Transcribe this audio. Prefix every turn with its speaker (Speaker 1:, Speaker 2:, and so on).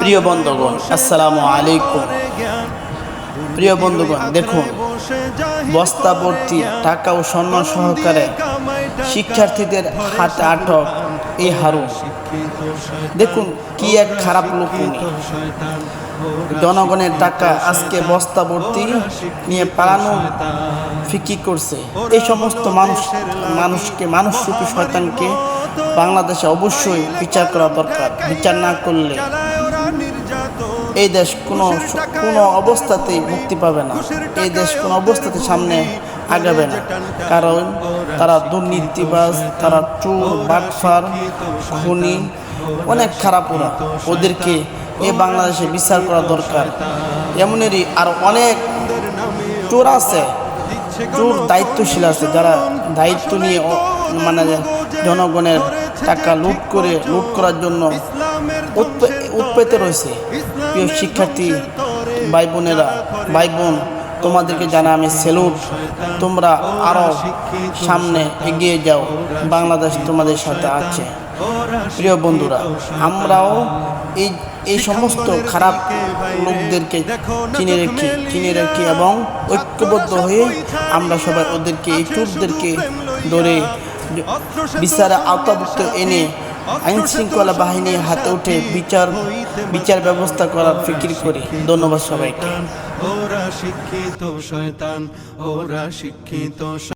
Speaker 1: প্রিয় বন্ধুগণ, আসসালামু আলাইকুম। প্রিয় বন্ধুগণ, দেখুন, বস্তা ভর্তি টাকা ও স্বর্ণ সহকারে শিক্ষার্থীদের হাতে আটক এই হারুন। দেখুন, কি এক খারাপ লোক জনগণের টাকা আজকে বস্তা ভর্তি নিয়ে পালানো, ফিকি করছে। এই সমস্ত মানুষ, মানুষকে মানুষরূপী শয়তানকে বাংলাদেশে অবশ্যই বিচার করা দরকার। বিচার না করলে এই দেশ কোনো কোনো অবস্থাতেই মুক্তি পাবে না। এই দেশ কোনো অবস্থাতে সামনে আগাবে না। কারণ তারা দুর্নীতিবাজ তারা চোর বাটফার খুনি অনেক খারাপ ওরা। ওদেরকে এ বাংলাদেশে বিচার করা দরকার। এমনেরই আর অনেক চোর আছে। চোর দায়িত্বশীল আছে। যারা দায়িত্ব নিয়ে মানে জনগণের টাকা লুট করে লুট করার জন্য উৎপে- উৎপেতে রয়েছে। প্রিয় শিক্ষার্থী ভাই বোনেরা ভাই বোন তোমাদেরকে জানা আমি সেলুট তোমরা আরও সামনে এগিয়ে যাও। বাংলাদেশ তোমাদের সাথে আছে। প্রিয় বন্ধুরা, আমরাও এই এই সমস্ত খারাপ লোকদেরকে চিনে রেখে চিনে রেখে এবং ঐক্যবদ্ধ হয়ে আমরা সবাই ওদেরকে, এই চোরদেরকে ধরে বিচারে আওতাভুক্ত এনে আইন শৃঙ্খলা বাহিনীর হাতে উঠে বিচার বিচার ব্যবস্থা করার ফিকির করি। ধন্যবাদ সবাইকে।
Speaker 2: ওরা শিক্ষিত শয়তান, ওরা শিক্ষিত